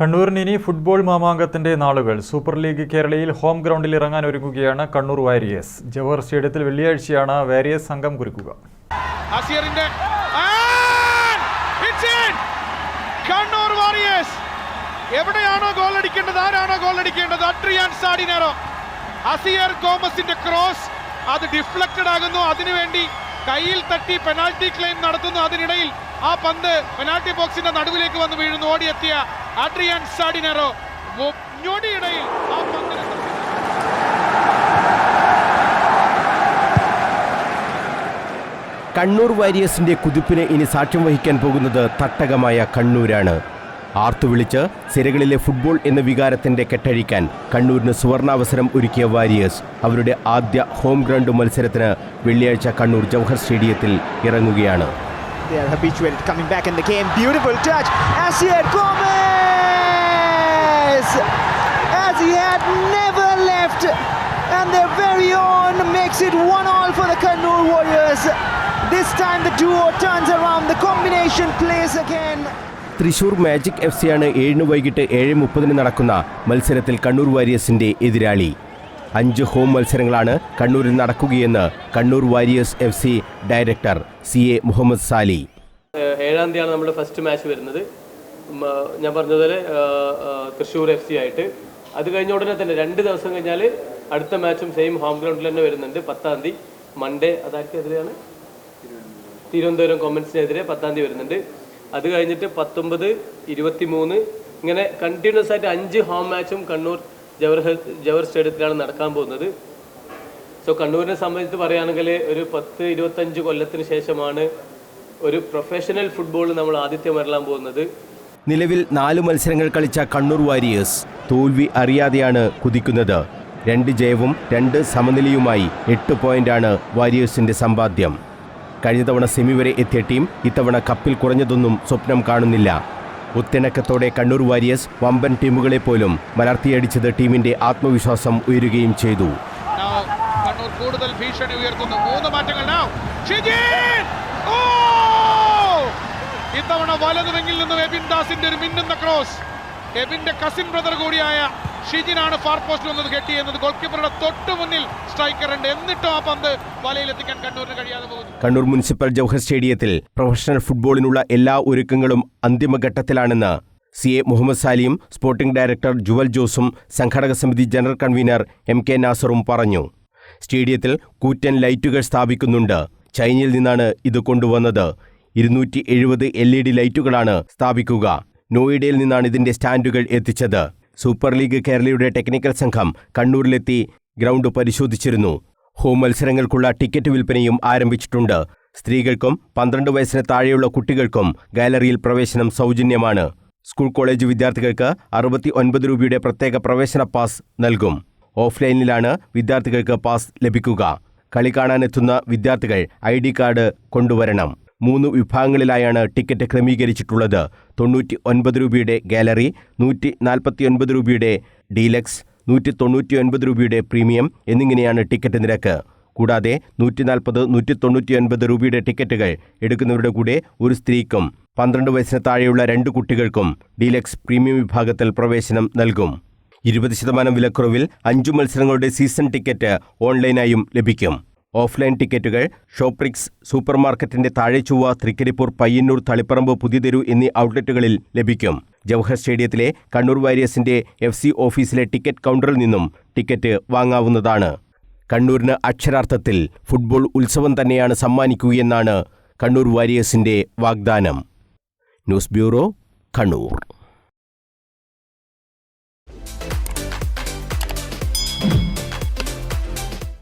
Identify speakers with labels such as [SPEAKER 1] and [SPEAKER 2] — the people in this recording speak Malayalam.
[SPEAKER 1] കണ്ണൂരിന് ഇനി ഫുട്ബോൾ മാമാങ്കത്തിന്റെ നാളുകൾ. സൂപ്പർ ലീഗ് കേരളയിൽ ഹോം ഗ്രൗണ്ടിൽ ഇറങ്ങാൻ ഒരുങ്ങുകയാണ് കണ്ണൂർ വാരിയേഴ്സ്. ജവഹർ സ്റ്റേഡിയത്തിൽ വെള്ളിയാഴ്ചയാണ് വാരിയേഴ്സ് സംഘം കുറിക്കുക!
[SPEAKER 2] കണ്ണൂർ വാരിയേഴ്സ്. എവിടെയാണോ ഗോൾ അടിക്കേണ്ടത്? ആരാണോ ഗോൾ അടിക്കേണ്ടത്? Adrian Sardinero. അസിയർ ഗോമസിന്റെ ക്രോസ് അത് ഡിഫ്ലക്റ്റഡ് ആകുന്നു. അതിനുവേണ്ടി കയ്യിൽ തട്ടി പെനാൾട്ടി ക്ലെയിം നടത്തുന്നു. അതിനിടയിൽ ആ പന്ത് പെനാൾട്ടി ബോക്സിന്റെ നടുവിലേക്ക് വന്ന് വീഴുന്നു. ഓടിയെത്തിയ അഡ്രിയൻ സാഡിനറോ. ഞൊടിയിടയിൽ ആ പന്തിന്
[SPEAKER 3] കണ്ണൂർ വാരിയേഴ്സിന്റെ കുതിപ്പിന് ഇനി സാക്ഷ്യം വഹിക്കാൻ പോകുന്നത് തട്ടകമായ കണ്ണൂരാണ്. ആർത്തു വിളിച്ച് സിരകളിലെ ഫുട്ബോൾ എന്ന വികാരത്തിന്റെ കെട്ടഴിക്കാൻ കണ്ണൂരിന് സുവർണാവസരം ഒരുക്കിയ വാരിയേഴ്സ് അവരുടെ ആദ്യ ഹോം ഗ്രൗണ്ട് മത്സരത്തിന് വെള്ളിയാഴ്ച കണ്ണൂർ ജവഹർ സ്റ്റേഡിയത്തിൽ ഇറങ്ങുകയാണ്.
[SPEAKER 4] And their very own makes it one all for the Kannur Warriors. This time the duo turns around. The combination plays again.
[SPEAKER 3] Thrissur magic F സിയാണ് ഏഴിന് വൈകിട്ട് ഏഴ് മുപ്പതിന് നടക്കുന്ന മത്സരത്തിൽ കണ്ണൂർ വാരിയേഴ്സിന്റെ എതിരാളി. അഞ്ച് ഹോം മത്സരങ്ങളാണ് കണ്ണൂരിൽ നടക്കുകയെന്ന് Kannur warriors F C director C A Muhammad Sali.
[SPEAKER 5] ഏഴാം തീയതിയാണ് നമ്മുടെ ഫസ്റ്റ് മാച്ച് വരുന്നത്. ഞാൻ പറഞ്ഞതുപോലെ തൃശ്ശൂർ എഫ് സി ആയിട്ട്. അത് കഴിഞ്ഞ ഉടനെ തന്നെ രണ്ട് ദിവസം കഴിഞ്ഞാൽ അടുത്ത മാച്ചും സെയിം ഹോം ഗ്രൗണ്ടിൽ തന്നെ വരുന്നുണ്ട്. പത്താം തീയതി മൺഡേ അതാർക്കെതിരെയാണ്? തിരുവനന്തപുരം കൊമൻസിനെതിരെ പത്താം തീയതി വരുന്നുണ്ട്. അത് കഴിഞ്ഞിട്ട് പത്തൊമ്പത് ഇരുപത്തി മൂന്ന് ഇങ്ങനെ കണ്ടിന്യൂസ് ആയിട്ട് അഞ്ച് ഹോം മാച്ചും കണ്ണൂർ ജവഹർ ജവഹർ സ്റ്റേഡിയത്തിലാണ് നടക്കാൻ പോകുന്നത്. സോ കണ്ണൂരിനെ സംബന്ധിച്ച് പറയുകയാണെങ്കിൽ ഒരു പത്ത് ഇരുപത്തഞ്ച് കൊല്ലത്തിന് ശേഷമാണ് ഒരു പ്രൊഫഷണൽ ഫുട്ബോൾ നമ്മൾ ആദ്യത്തെ വരലാൻ പോകുന്നത്.
[SPEAKER 3] നിലവിൽ നാല് മത്സരങ്ങൾ കളിച്ച കണ്ണൂർ വാരിയേഴ്സ് തോൽവി അറിയാതെയാണ് കുതിക്കുന്നത്. രണ്ട് ജയവും രണ്ട് സമനിലയുമായി എട്ട് പോയിന്റാണ് വാരിയേഴ്സിന്റെ സമ്പാദ്യം. കഴിഞ്ഞ തവണ സെമി വരെ എത്തിയ ടീം ഇത്തവണ കപ്പിൽ കുറഞ്ഞതൊന്നും സ്വപ്നം കാണുന്നില്ല. ഒത്തിണക്കത്തോടെ കണ്ണൂർ വാരിയേഴ്സ് വമ്പൻ ടീമുകളെ പോലും മലർത്തിയടിച്ചത് ടീമിന്റെ ആത്മവിശ്വാസം ഉയരുകയും ചെയ്തു.
[SPEAKER 2] കണ്ണൂർ കൂടുതൽ മൂന്ന് മാറ്റങ്ങൾ! ഇത്തവണ വലതുവെങ്കിൽ നിന്നും എബിൻ ദാസിന്റെ ഒരു മിന്നുന്ന ക്രോസ് എബിന്റെ കസിൻ ബ്രദർ കൂടിയായ ഷിജിനാണ് ഫാർ പോസ്റ്റ് വന്നത് കെട്ടി എന്നത് ഗോൾ കീപ്പറുടെ തൊട്ടു മുന്നിൽ സ്ട്രൈക്കർ ഉണ്ട്. എന്നിട്ടും ആ പന്ത് വലയിലെത്തിക്കാൻ കണ്ണൂരിന് കഴിയാതെ പോകുന്നു.
[SPEAKER 3] കണ്ണൂർ മുനിസിപ്പൽ ജവഹർ സ്റ്റേഡിയത്തിൽ പ്രൊഫഷണൽ ഫുട്ബോളിനുള്ള എല്ലാ ഒരുക്കങ്ങളും അന്തിമഘട്ടത്തിലാണെന്ന് സി എ മുഹമ്മദ് സാലിയും സ്പോർട്ടിംഗ് ഡയറക്ടർ ജുവൽ ജോസും സംഘാടക സമിതി ജനറൽ കൺവീനർ എം കെ നാസറും പറഞ്ഞു. സ്റ്റേഡിയത്തിൽ കൂറ്റൻ ലൈറ്റുകൾ സ്ഥാപിക്കുന്നുണ്ട്. ചൈനയിൽ നിന്നാണ് ഇത് കൊണ്ടുവന്നത്. ഇരുന്നൂറ്റി എഴുപത് എൽ ഇ ഡി ലൈറ്റുകളാണ് സ്ഥാപിക്കുക. നോയിഡയിൽ നിന്നാണ് ഇതിന്റെ സ്റ്റാൻഡുകൾ എത്തിച്ചത്. സൂപ്പർ ലീഗ് കേരളയുടെ ടെക്നിക്കൽ സംഘം കണ്ണൂരിലെത്തി ഗ്രൗണ്ട് പരിശോധിച്ചിരുന്നു. ഹോം മത്സരങ്ങൾക്കുള്ള ടിക്കറ്റ് വിൽപ്പനയും ആരംഭിച്ചിട്ടുണ്ട്. സ്ത്രീകൾക്കും പന്ത്രണ്ട് വയസ്സിന് താഴെയുള്ള കുട്ടികൾക്കും ഗാലറിയിൽ പ്രവേശനം സൗജന്യമാണ്. സ്കൂൾ കോളേജ് വിദ്യാർത്ഥികൾക്ക് അറുപത്തി ഒൻപത് രൂപയുടെ പ്രത്യേക പ്രവേശന പാസ് നൽകും. ഓഫ്ലൈനിലാണ് വിദ്യാർത്ഥികൾക്ക് പാസ് ലഭിക്കുക. കളി കാണാനെത്തുന്ന വിദ്യാർത്ഥികൾ ഐ ഡി കാർഡ് കൊണ്ടുവരണം. മൂന്ന് വിഭാഗങ്ങളിലായാണ് ടിക്കറ്റ് ക്രമീകരിച്ചിട്ടുള്ളത്. തൊണ്ണൂറ്റി ഒൻപത് രൂപയുടെ ഗാലറി നൂറ്റി നാൽപ്പത്തി ഒൻപത് രൂപയുടെ ഡീലക്സ് നൂറ്റി തൊണ്ണൂറ്റി ഒൻപത് രൂപയുടെ പ്രീമിയം എന്നിങ്ങനെയാണ് ടിക്കറ്റ് നിരക്ക്. കൂടാതെ നൂറ്റി നാൽപ്പത് നൂറ്റി തൊണ്ണൂറ്റി ഒൻപത് രൂപയുടെ ടിക്കറ്റുകൾ എടുക്കുന്നവരുടെ കൂടെ ഒരു സ്ത്രീക്കും പന്ത്രണ്ട് വയസ്സിന് താഴെയുള്ള രണ്ട് കുട്ടികൾക്കും ഡീലക്സ് പ്രീമിയം വിഭാഗത്തിൽ പ്രവേശനം നൽകും. ഇരുപത് ശതമാനം വിലക്കുറവിൽ അഞ്ചു മത്സരങ്ങളുടെ സീസൺ ടിക്കറ്റ് ഓൺലൈനായും ലഭിക്കും. ഓഫ്ലൈൻ ടിക്കറ്റുകൾ ഷോപ്രിക്സ് സൂപ്പർമാർക്കറ്റിന്റെ മാർക്കറ്റിന്റെ താഴെ തൃക്കരിപ്പൂർ പയ്യന്നൂർ തളിപ്പറമ്പ് പുതിയതെരു എന്നീ ഔട്ട്ലെറ്റുകളിൽ ലഭിക്കും. ജവഹർ സ്റ്റേഡിയത്തിലെ കണ്ണൂർ വാരിയേഴ്സിന്റെ എഫ് സി ഓഫീസിലെ ടിക്കറ്റ് കൗണ്ടറിൽ നിന്നും ടിക്കറ്റ് വാങ്ങാവുന്നതാണ്. കണ്ണൂരിന് അക്ഷരാർത്ഥത്തിൽ ഫുട്ബോൾ ഉത്സവം തന്നെയാണ് സമ്മാനിക്കുകയെന്നാണ് കണ്ണൂർ വാരിയേഴ്സിന്റെ വാഗ്ദാനം. News bureau Kannur.